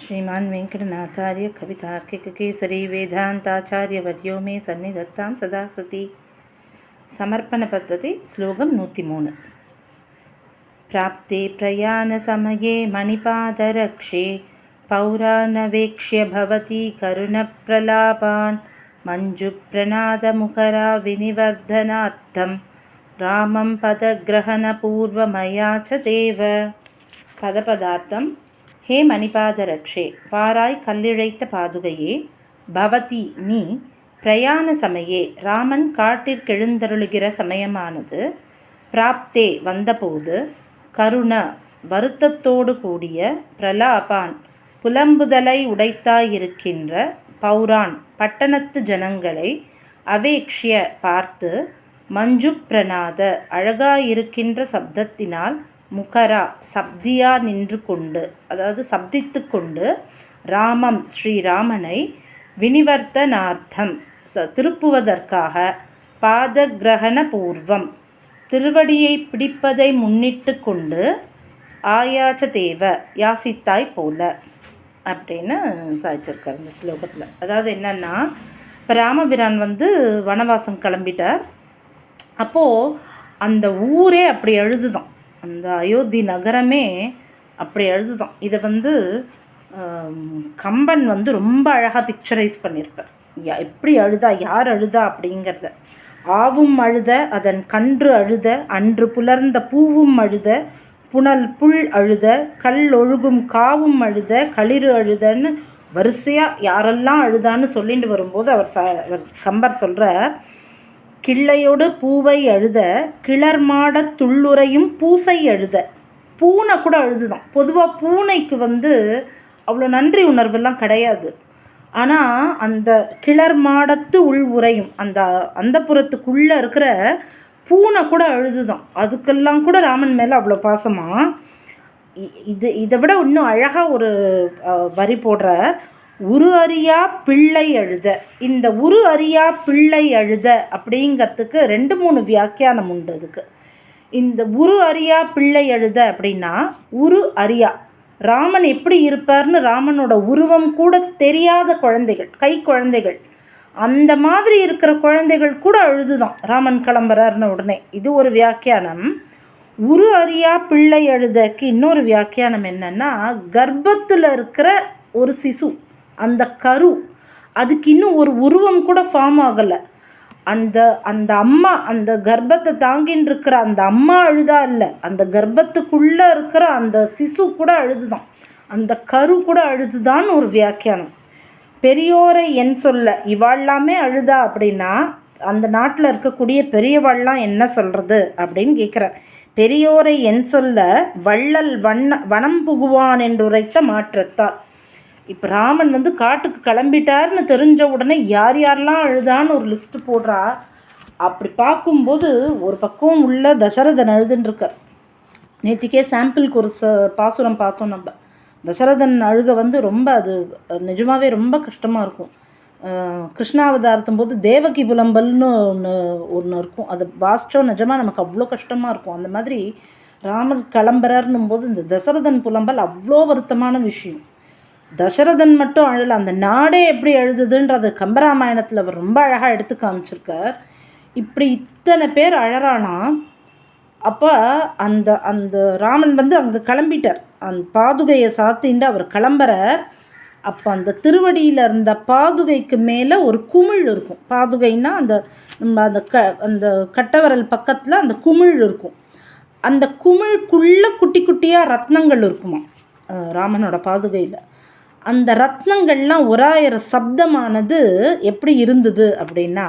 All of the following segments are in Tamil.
श्रीमान् वेङ्कटनाथार्य कवितार्किककेसरी वेदान्ताचार्यवर्यो मे सन्निधत्तां सदाकृति समर्पणपद्धति श्लोकं नूतिमून् प्राप्ते प्रयाणसमये मणिपादरक्षे पौराणवेक्ष्य भवति करुणप्रलापान् मञ्जुप्रनादमुखरा विनिवर्धनार्थं रामं पदग्रहणपूर्वमया च देव पदपदार्थं ஹே மணிபாதரக்ஷே வாராய் கல்லிழைத்த பாதுகையே பவதி நீ பிரயாண சமயே ராமன் காட்டிற்கெழுந்தருளுகிற சமயமானது பிராப்தே வந்தபோது கருண வருத்தத்தோடு கூடிய பிரலாபான் புலம்புதலை உடைத்தாயிருக்கின்ற பௌரான் பட்டணத்து ஜனங்களை அவேக்ஷிய பார்த்து மஞ்சு பிரணாத அழகாயிருக்கின்ற சப்தத்தினால் முகரா சப்தியா நின்று கொண்டு அதாவது சப்தித்து கொண்டு ராமம் ஸ்ரீராமனை வினிவர்த்தனார்த்தம் ச திருப்புவதற்காக பாதகிரகண பூர்வம் திருவடியை பிடிப்பதை முன்னிட்டு கொண்டு ஆயாச்ச தேவ யாசித்தாய் போல அப்படின்னு சாய்ச்சிருக்கார் இந்த ஸ்லோகத்தில். அதாவது என்னென்னா இப்போ ராமபிரான் வந்து வனவாசம் கிளம்பிட்டார். அப்போது அந்த ஊரே அப்படி எழுதுதான் அந்த அயோத்தி நகரமே அப்படி எழுதுதான். இதை வந்து கம்பன் வந்து ரொம்ப அழகாக பிக்சரைஸ் பண்ணியிருப்பார். எப்படி அழுதா யார் அழுதா அப்படிங்கிறத. ஆவும் அழுத அதன் கன்று அழுத அன்று புலர்ந்த பூவும் அழுத புனல் புல் அழுத கல் ஒழுகும் காவும் அழுத களிறு அழுதன்னு வரிசையாக யாரெல்லாம் அழுதான்னு சொல்லிட்டு வரும்போது அவர் ச அவர் கம்பர் சொல்கிறார் கிள்ளையோடு பூவை அழுத கிளர் மாட துள்ளுரையும் பூசை அழுத. பூனை கூட அழுதுதான். பொதுவாக பூனைக்கு வந்து அவ்வளோ நன்றி உணர்வெல்லாம் கிடையாது. ஆனால் அந்த கிளர் மாடத்து உள் உரையும் அந்த அந்த புறத்துக்குள்ளே இருக்கிற பூனை கூட அழுதுதான். அதுக்கெல்லாம் கூட ராமன் மேலே அவ்வளோ பாசமாக இது இதை விட இன்னும் அழகாக ஒரு வரி போடுற உரு அறியா பிள்ளை அழுத. இந்த உரு அறியா பிள்ளை அழுத அப்படிங்கிறதுக்கு ரெண்டு மூணு வியாக்கியானம் உண்டு அதுக்கு. இந்த உரு அறியா பிள்ளை அழுத அப்படின்னா உரு அறியா. ராமன் எப்படி இருப்பார்னு ராமனோட உருவம் கூட தெரியாத குழந்தைகள் கை குழந்தைகள். அந்த மாதிரி இருக்கிற குழந்தைகள் கூட அழுதுதான். ராமன் கிளம்புறாருன்னு உடனே. இது ஒரு வியாக்கியானம். உரு அறியா பிள்ளை அழுதக்கு இன்னொரு வியாக்கியானம் என்னன்னா கர்ப்பத்தில் இருக்கிற ஒரு சிசு. அந்த கரு அதுக்கு இன்னும் ஒரு உருவம் கூட ஃபார்ம் ஆகலை. அந்த அந்த அம்மா அந்த கர்ப்பத்தை தாங்கின்னு இருக்கிற அந்த அம்மா அழுதா இல்லை அந்த கர்ப்பத்துக்குள்ளே இருக்கிற அந்த சிசு கூட அழுதுதான். அந்த கரு கூட அழுதுதான்னு ஒரு வியாக்கியானம். பெரியோரை என் சொல்ல இவாள்லாமே அழுதா அப்படின்னா அந்த நாட்டில் இருக்கக்கூடிய பெரியவாள்லாம் என்ன சொல்கிறது அப்படின்னு கேட்குறேன் பெரியோரை என் சொல்ல வள்ளல் வண்ண வனம் புகுவான் என்றுரைத்த மாற்றத்தால். இப்போ ராமன் வந்து காட்டுக்கு கிளம்பிட்டார்னு தெரிஞ்ச உடனே யார் யாரெல்லாம் அழுதான்னு ஒரு லிஸ்ட்டு போடுறா. அப்படி பார்க்கும்போது ஒரு பக்கம் உள்ள தசரதன் அழுதுன்ட்ருக்கார் நேற்றுக்கே சாம்பிளுக்கு ஒரு ச பாசுரம் பார்த்தோம் நம்ம. தசரதன் அழுக வந்து ரொம்ப அது நிஜமாகவே ரொம்ப கஷ்டமாக இருக்கும். கிருஷ்ணாவதாரத்தும் போது தேவகி புலம்பல்னு ஒன்று ஒன்று இருக்கும். அது வாஸ்டம் நிஜமாக நமக்கு அவ்வளோ கஷ்டமாக இருக்கும். அந்த மாதிரி ராமர் கிளம்புறாருன்னும் போது இந்த தசரதன் புலம்பல் அவ்வளோ வருத்தமான விஷயம். தசரதன் மட்டும் அழலை. அந்த நாடே எப்படி எழுதுதுன்றது கம்பராமாயணத்தில் அவர் ரொம்ப அழகாக எடுத்து காமிச்சிருக்கார். இப்படி இத்தனை பேர் அழறானா? அப்போ அந்த அந்த ராமன் வந்து அங்கே கிளம்பிட்டார். அந்த பாதுகையை சாத்தின்ட்டு அவர் கிளம்புறார். அப்போ அந்த திருவடியில் இருந்த பாதுகைக்கு மேலே ஒரு குமிழ் இருக்கும். பாதுகைன்னா அந்த நம்ம அந்த க அந்த கட்டவரல் பக்கத்தில் அந்த குமிழ் இருக்கும். அந்த குமிழ்க்குள்ளே குட்டி குட்டியாக ரத்னங்கள் இருக்குமா ராமனோட பாதுகையில். அந்த ரத்னங்கள்லாம் உராயிற சப்தமானது எப்படி இருந்தது அப்படின்னா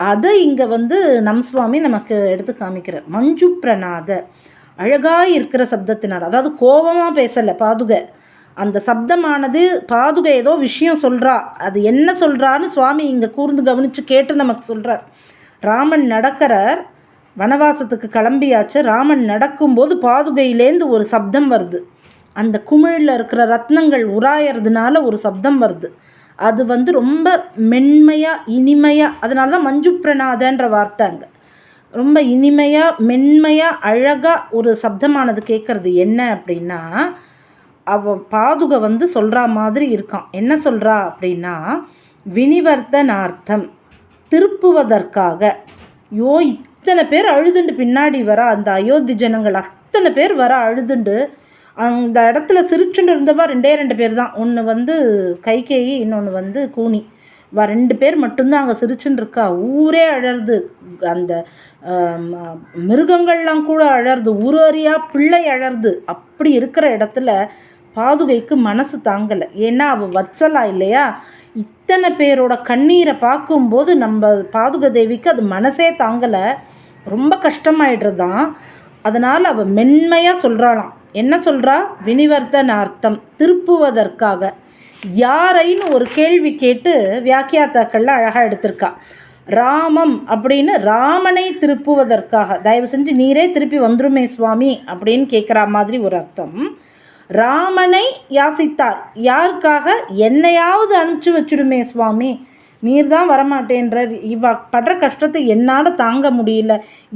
அதை இங்கே வந்து நம் சுவாமி நமக்கு எடுத்து காமிக்கிறார் மஞ்சு பிரணாத அழகாக இருக்கிற சப்தத்தினார் அதாவது கோபமாக பேசலை பாதுகை. அந்த சப்தமானது பாதுகை ஏதோ விஷயம் சொல்கிறா அது என்ன சொல்கிறான்னு சுவாமி இங்கே கூர்ந்து கவனித்து கேட்டு நமக்கு சொல்கிறார் ராமன் நடக்கிறார். வனவாசத்துக்கு கிளம்பியாச்சு. ராமன் நடக்கும்போது பாதுகையிலேருந்து ஒரு சப்தம் வருது. அந்த குமிழில் இருக்கிற ரத்னங்கள் உராயறதுனால ஒரு சப்தம் வருது. அது வந்து ரொம்ப மென்மையாக இனிமையாக அதனால தான் மஞ்சு பிரணாதன்ற வார்த்தை அங்கே. ரொம்ப இனிமையாக மென்மையாக அழகாக ஒரு சப்தமானது கேட்குறது என்ன அப்படின்னா அவ பாதுகை வந்து சொல்கிற மாதிரி இருக்கான். என்ன சொல்கிறா அப்படின்னா வினிவர்த்தனார்த்தம் திருப்புவதற்காக. யோ இத்தனை பேர் அழுதுண்டு பின்னாடி வர அந்த அயோத்தி ஜனங்கள் அத்தனை பேர் வர அழுதுண்டு. அந்த இடத்துல சிரிச்சுன்னு இருந்தவா ரெண்டே ரெண்டு பேர் தான். ஒன்று வந்து கைகேயி இன்னொன்று வந்து கூனி. வா ரெண்டு பேர் மட்டும்தான் அங்கே சிரிச்சுன்னு இருக்கா. ஊரே அழருது அந்த மிருகங்கள்லாம் கூட அழருது ஊர் அறியா பிள்ளை அழருது அப்படி இருக்கிற இடத்துல பாதுகைக்கு மனசு தாங்கலை. ஏன்னா அவள் வச்சலா இல்லையா? இத்தனை பேரோட கண்ணீரை பார்க்கும்போது நம்ம பாதுக தேவிக்கு அது மனசே தாங்கலை. ரொம்ப கஷ்டமாயிடுறதான். அதனால் அவள் மென்மையாக சொல்கிறாளாம் என்ன சொல்கிறா வினிவர்த்தனார்த்தம் திருப்புவதற்காக. யாரைன்னு ஒரு கேள்வி கேட்டு வியாக்கியாத்தாக்கள்லாம் அழகாக எடுத்திருக்கா. ராமம் அப்படின்னு ராமனை திருப்புவதற்காக தயவு செஞ்சு நீரே திருப்பி வந்துருமே சுவாமி அப்படின்னு கேட்குற மாதிரி ஒரு அர்த்தம். ராமனை யாசித்தார். யாருக்காக? என்னையாவது அனுப்பிச்சு வச்சுடுமே சுவாமி. நீர் தான் வரமாட்டேன்றார். இவ படுற கஷ்டத்தை என்னால் தாங்க முடியல.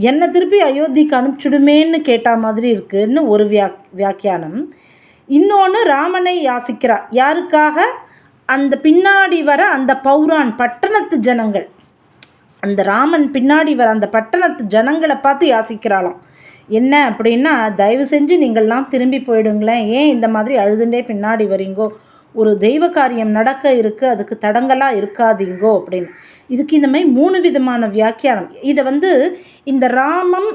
என்னை திருப்பி அயோத்திக்கு அனுப்பிச்சுடுமேன்னு கேட்ட மாதிரி இருக்குன்னு ஒரு வியா வியாக்கியானம். இன்னொன்று ராமனை யாசிக்கிறார். யாருக்காக? அந்த பின்னாடி வர அந்த பௌரான் பட்டணத்து ஜனங்கள். அந்த ராமன் பின்னாடி வர அந்த பட்டணத்து ஜனங்களை பார்த்து யாசிக்கிறாளாம். என்ன அப்படின்னா தயவு செஞ்சு நீங்கள்லாம் திரும்பி போயிடுங்களேன். ஏன் இந்த மாதிரி அழுதுண்டே பின்னாடி வரீங்கோ? ஒரு தெய்வ காரியம் நடக்க இருக்குது அதுக்கு தடங்கலாக இருக்காதீங்கோ அப்படின்னு. இதுக்கு இந்த மாதிரி மூணு விதமான வியாக்கியானம். இதை வந்து இந்த ராமம்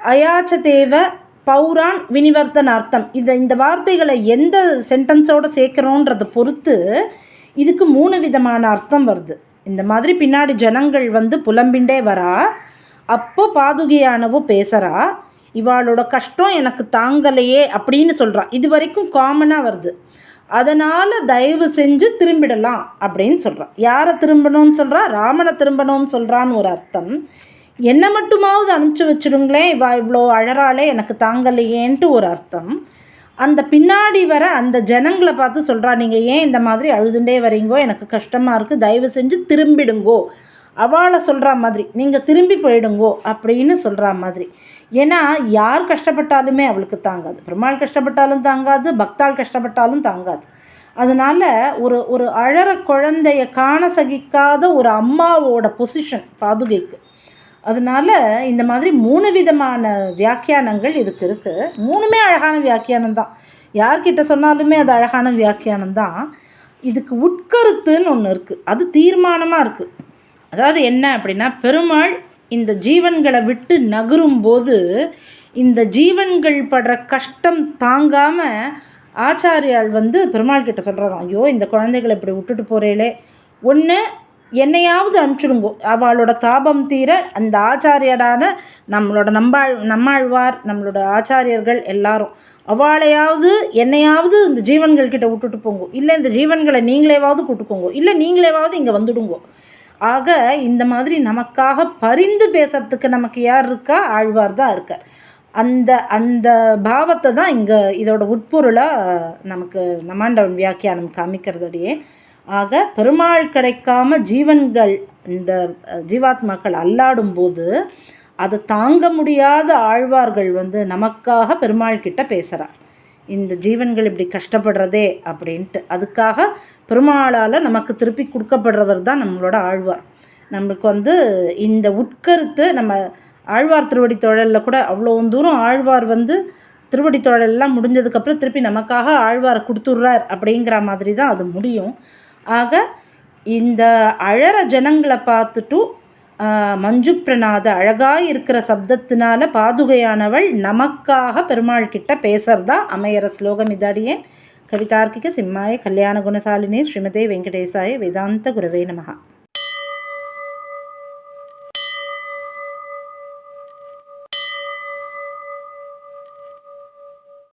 அயாச்ச தேவ பௌரான் வினிவர்த்தனார்த்தம் இந்த இந்த வார்த்தைகளை எந்த சென்டென்ஸோடு சேர்க்குறோன்றதை பொறுத்து இதுக்கு மூணு விதமான அர்த்தம் வருது. இந்த மாதிரி பின்னாடி ஜனங்கள் வந்து புலம்பிண்டே வரா. அப்போ பாதுகையானவோ பேசுகிறா இவாளோட கஷ்டம் எனக்கு தாங்கலையே அப்படின்னு சொல்கிறா இது வரைக்கும் காமனாக வருது. அதனால் தயவு செஞ்சு திரும்பிடலாம் அப்படின்னு சொல்கிறான் யாரை திரும்பணும்னு சொல்கிறா ராமனை திரும்பணும்னு சொல்கிறான்னு ஒரு அர்த்தம். என்னை மட்டுமாவது அனுப்பிச்சி வச்சுடுங்களேன் இவா இவ்வளோ அழறாலே எனக்கு தாங்கலையேன்ட்டு ஒரு அர்த்தம். அந்த பின்னாடி வர அந்த ஜனங்களை பார்த்து சொல்கிறா நீங்கள் ஏன் இந்த மாதிரி அழுதுண்டே வரீங்கோ? எனக்கு கஷ்டமாக இருக்குது தயவு செஞ்சு திரும்பிடுங்கோ. அவளை சொல்கிற மாதிரி நீங்கள் திரும்பி போயிடுங்கோ அப்படின்னு சொல்கிற மாதிரி. ஏன்னா யார் கஷ்டப்பட்டாலுமே அவளுக்கு தாங்காது. பெருமாள் கஷ்டப்பட்டாலும் தாங்காது பக்தாள் கஷ்டப்பட்டாலும் தாங்காது. அதனால் ஒரு ஒரு அழற குழந்தைய காண சகிக்காத ஒரு அம்மாவோட பொசிஷன் பாதுகைக்கு. அதனால் இந்த மாதிரி மூணு விதமான வியாக்கியானங்கள் இதுக்கு இருக்குது மூணுமே அழகான வியாக்கியானம் தான். யார்கிட்ட சொன்னாலுமே அது அழகான வியாக்கியானம் தான். இதுக்கு உட்கருத்துன்னு ஒன்று இருக்குது அது தீர்மானமாக இருக்குது அதாவது என்ன அப்படின்னா பெருமாள் இந்த ஜீவன்களை விட்டு நகரும்போது இந்த ஜீவன்கள் படுற கஷ்டம் தாங்காமல் ஆச்சாரியால் வந்து பெருமாள் கிட்ட சொல்கிறாராம் ஐயோ இந்த குழந்தைகளை இப்படி விட்டுட்டு போகிறேளே ஒன்று என்னையாவது அனுப்பிச்சிடுங்கோ. அவளோட தாபம் தீர அந்த ஆச்சாரியரான நம்மளோட நம்பாழ் நம்மாழ்வார் நம்மளோட ஆச்சாரியர்கள் எல்லாரும் அவளையாவது என்னையாவது இந்த ஜீவன்கள் கிட்ட விட்டுட்டு போங்கோ. இல்லை இந்த ஜீவன்களை நீங்களேவாவது கூட்டுக்கோங்கோ. இல்லை நீங்களேவாவது இங்கே வந்துடுங்கோ. ஆக இந்த மாதிரி நமக்காக பரிந்து பேசுறதுக்கு நமக்கு யார் இருக்கா? ஆழ்வார் தான் இருக்கார். அந்த அந்த பாவத்தை தான் இங்கே இதோட உட்பொருளாக நமக்கு நமாண்டவன் வியாக்கியானம் காமிக்கிறதடியே. ஆக பெருமாள் கிடைக்காம ஜீவன்கள் இந்த ஜீவாத்மாக்கள் அல்லாடும் போது அதை தாங்க முடியாத ஆழ்வார்கள் வந்து நமக்காக பெருமாள் கிட்ட பேசுகிறார் இந்த ஜீவன்கள் இப்படி கஷ்டப்படுறதே அப்படின்ட்டு. அதுக்காக பெருமாளால் நமக்கு திருப்பி கொடுக்கப்படுறவர் தான் நம்மளோட ஆழ்வார். நம்மளுக்கு வந்து இந்த உட்கருத்து நம்ம ஆழ்வார் திருவடி தொழலில் கூட அவ்வளோ தூரம் ஆழ்வார் வந்து திருவடி தொழலெல்லாம் முடிஞ்சதுக்கப்புறம் திருப்பி நமக்காக ஆழ்வாரை கொடுத்துட்றார் அப்படிங்கிற மாதிரி தான் அது முடியும். ஆக இந்த அழற ஜனங்களை பார்த்துட்டும் மஞ்சு பிரணாத அழகாக இருக்கிற சப்தத்தினால பாதுகையானவள் நமக்காக பெருமாள் கிட்ட பேசுறதா அமையற ஸ்லோகம் இதாடியே கவிதார்க்கிக சிம்மாய கல்யாண குணசாலினி ஸ்ரீமதே வெங்கடேசாய வேதாந்த குரவே நமகா